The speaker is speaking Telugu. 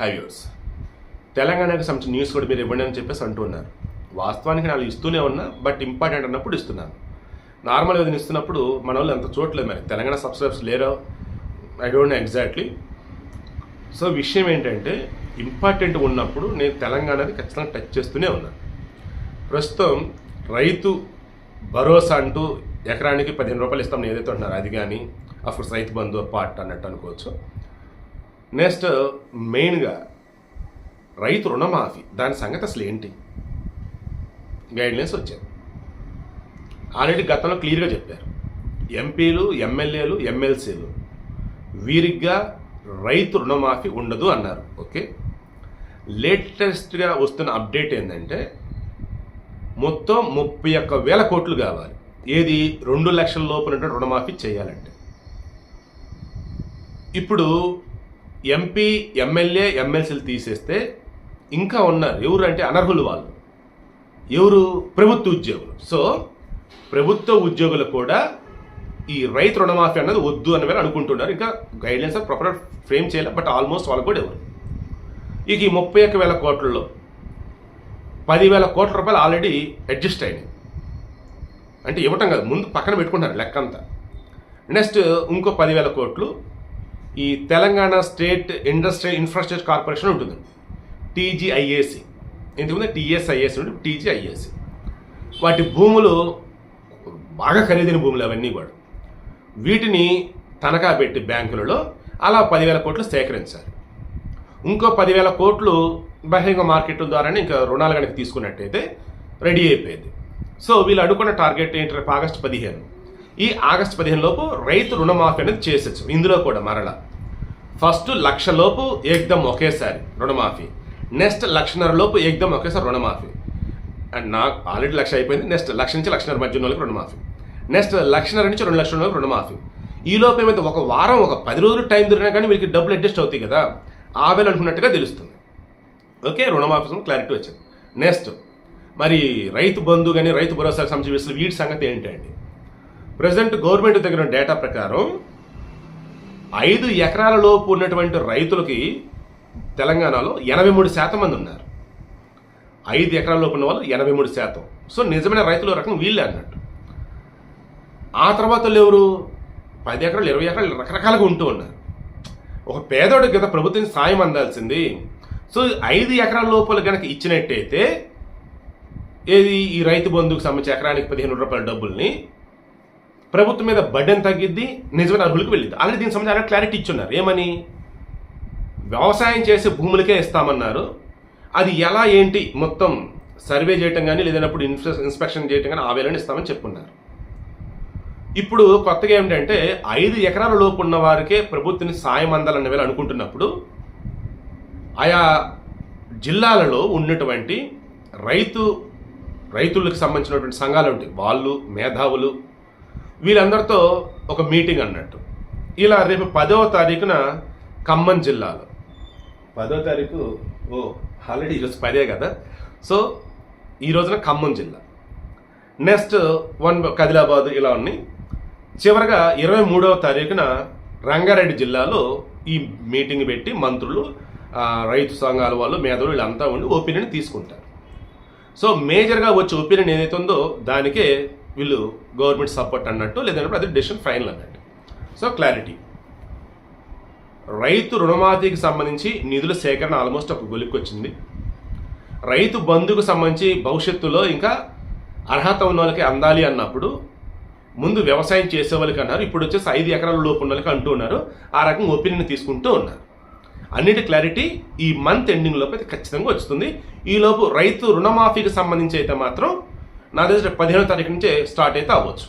హైవ్యూర్స్ తెలంగాణకు సంబంధించిన న్యూస్ కూడా మీరు ఇవ్వండి అని చెప్పేసి అంటున్నారు. వాస్తవానికి నాకు ఇస్తూనే ఉన్నా బట్ ఇంపార్టెంట్ అన్నప్పుడు ఇస్తున్నాను. నార్మల్గా ఇది ఇస్తున్నప్పుడు మన వాళ్ళు అంత చూడలేదు మరి. Telangana subscribes లేరో I don't know exactly so విషయం ఏంటంటే ఇంపార్టెంట్ ఉన్నప్పుడు నేను తెలంగాణని ఖచ్చితంగా టచ్ చేస్తూనే ఉన్నాను ప్రస్తుతం రైతు భరోసా అంటూ ఎకరానికి పదిహేను రూపాయలు ఇస్తాం ఏదైతే ఉంటున్నారు అది కానీ అఫ్కోర్స్ రైతు బంధు పార్ట్ అన్నట్టు అనుకోవచ్చు. నెక్స్ట్ మెయిన్గా రైతు రుణమాఫీ. దాని సంగతి అసలు ఏంటి? గైడ్లైన్స్ వచ్చాయి ఆల్రెడీ గతంలో క్లియర్గా చెప్పారు. ఎంపీలు ఎమ్మెల్యేలు ఎమ్మెల్సీలు వీరిగ్గా రైతు రుణమాఫీ ఉండదు అన్నారు. ఓకే? లేటెస్ట్గా వస్తున్న అప్డేట్ ఏంటంటే మొత్తం ముప్పై ఒక్క వేల కోట్లు కావాలి. ఏది? రెండు లక్షల లోపల రుణమాఫీ చేయాలంటే. ఇప్పుడు ఎంపీ ఎమ్మెల్యే ఎమ్మెల్సీలు తీసేస్తే ఇంకా ఉన్నారు ఎవరు అంటే అనర్హులు వాళ్ళు? ఎవరు? ప్రభుత్వ ఉద్యోగులు. సో ప్రభుత్వ ఉద్యోగులు కూడా ఈ రైతు రుణమాఫీ అన్నది వద్దు అని అనుకుంటున్నారు. ఇంకా గైడ్లైన్స్ ప్రాపర్ ఫ్రేమ్ చేయలేదు బట్ ఆల్మోస్ట్ వాళ్ళు కూడా ఎవరు? ఇక ఈ ముప్పై ఒక్క వేల కోట్లలో పదివేల కోట్ల రూపాయలు ఆల్రెడీ అడ్జస్ట్ అయినాయి. అంటే ఇవ్వటం కాదు ముందు పక్కన పెట్టుకుంటారు లెక్కంతా. నెక్స్ట్ ఇంకో పదివేల కోట్లు ఈ Telangana state industrial infrastructure corporation ఉంటుంది. టీజీఐఏసి. ఇంతకుముందు టీఎస్ఐఏసి ఉంటే టీజీఐఏసి. వాటి భూములు బాగా ఖరీదైన భూములు అవన్నీ కూడా. వీటిని తనఖా పెట్టి బ్యాంకులలో అలా పదివేల కోట్లు సేకరించాలి ఇంకో పదివేల కోట్లు బహిరంగ మార్కెట్ల ద్వారానే ఇంకా రుణాలు కనుక తీసుకున్నట్టయితే రెడీ అయిపోయింది. సో వీళ్ళు అడుగుకున్న టార్గెట్ ఏంటంటే ఆగస్టు పదిహేను. ఈ ఆగస్టు పదిహేను లోపు రైతు రుణమాఫీ అనేది చేసొచ్చు. ఇందులో కూడా మరల. ఫస్ట్ లక్ష లోపు ఏకదం ఒకేసారి రుణమాఫీ. నెక్స్ట్ లక్షన్నర లోపు ఏకదం ఒకేసారి రుణమాఫీ. అండ్ నాకు ఆల్రెడీ లక్ష అయిపోయింది. నెక్స్ట్ లక్ష నుంచి లక్షన్నర మధ్య ఉన్న వాళ్ళకి రుణమాఫీ. నెక్స్ట్ లక్షన్నర నుంచి రెండు లక్షల వరకు రుణమాఫీ. ఈ లోపు ఏమైతే ఒక వారం ఒక పది రోజులు టైం దొరికినా కానీ వీళ్ళకి డబ్బులు అడ్జస్ట్ అవుతాయి కదా ఆ వేలు అనుకున్నట్టుగా తెలుస్తుంది. ఓకే రుణమాఫీ క్లారిటీ వచ్చింది. నెక్స్ట్ మరి రైతు బంధు కానీ రైతు భరోసాకు సంబంధించిన వీటి సంగతి ఏంటండి ప్రజెంట్ గవర్నమెంట్ దగ్గర డేటా ప్రకారం ఐదు ఎకరాల లోపు ఉన్నటువంటి రైతులకి తెలంగాణలో ఎనభై మూడు శాతం మంది ఉన్నారు. ఐదు ఎకరాల లోపు ఉన్న వాళ్ళు ఎనభై మూడు శాతం. సో నిజమైన రైతుల రకం వీళ్ళే అన్నట్టు. ఆ తర్వాత ఎవరు? పది ఎకరాలు ఇరవై ఎకరాలు రకరకాలుగా ఉంటూ ఉన్నారు. ఒక పేదోడికి కదా ప్రభుత్వం సాయం అందాల్సింది. సో ఐదు ఎకరాల లోపల కనుక ఇచ్చినట్టయితే ఏది? ఈ రైతు బంధుకు సంబంధించి ఎకరానికి పదిహేను రూపాయల డబ్బుల్ని ప్రభుత్వం మీద బడ్డెన్ తగ్గిద్ది నిజమైన అర్హులకు వెళ్ళింది ఆల్రెడీ దీనికి సంబంధించి క్లారిటీ ఇచ్చున్నారు. ఏమని? వ్యవసాయం చేసే భూములకే ఇస్తామన్నారు. అది ఎలా ఏంటి? మొత్తం సర్వే చేయటం కానీ లేదన్నప్పుడు ఇన్స్పెక్షన్ చేయటం కానీ ఆ వేలని ఇస్తామని చెప్పున్నారు ఇప్పుడు కొత్తగా ఏమిటంటే ఐదు ఎకరాల లోపు ఉన్న వారికే ప్రభుత్వం సాయం అందాలన్న వేళ అనుకుంటున్నప్పుడు ఆయా జిల్లాలలో ఉన్నటువంటి రైతు రైతులకు సంబంధించినటువంటి సంఘాలు ఉంటాయి. వాళ్ళు మేధావులు వీళ్ళందరితో ఒక మీటింగ్ అన్నట్టు. ఇలా రేపు పదవ తారీఖున ఖమ్మం జిల్లాలో. పదో తారీఖు ఓ ఆల్రెడీ ఈరోజు పదే కదా. సో ఈ రోజున ఖమ్మం జిల్లా. నెక్స్ట్ వన్ కదిలాబాద్ ఇలా ఉన్నాయి. చివరగా ఇరవై మూడవ తారీఖున రంగారెడ్డి జిల్లాలో ఈ మీటింగ్ పెట్టి మంత్రులు రైతు సంఘాల వాళ్ళు మేధావులు వీళ్ళంతా ఉండి ఒపీనియన్ తీసుకుంటారు. సో మేజర్గా వచ్చే ఒపీనియన్ ఏదైతే ఉందో దానికే వీళ్ళు గవర్నమెంట్ సపోర్ట్ అన్నట్టు లేదంటే అది డెసిషన్ ఫైనల్ అన్నట్టు. సో క్లారిటీ రైతు రుణమాఫీకి సంబంధించి నిధుల సేకరణ ఆల్మోస్ట్ ఒక గొలికి వచ్చింది. రైతు బంధుకు సంబంధించి భవిష్యత్తులో ఇంకా అర్హత ఉన్న వాళ్ళకి అందాలి అన్నప్పుడు ముందు వ్యవసాయం చేసే వాళ్ళకి అన్నారు. ఇప్పుడు వచ్చేసి ఐదు ఎకరాల లోపు ఉన్న వాళ్ళకి అంటూ ఉన్నారు. ఆ రకంగా ఒపీనియన్ తీసుకుంటూ ఉన్నారు. అన్నిటి క్లారిటీ ఈ మంత్ ఎండింగ్ లోపు అయితే ఖచ్చితంగా వస్తుంది. ఈలోపు రైతు రుణమాఫీకి సంబంధించి అయితే మాత్రం నా దగ్గర పదిహేనో తారీఖు నుంచే స్టార్ట్ అయితే అవ్వచ్చు.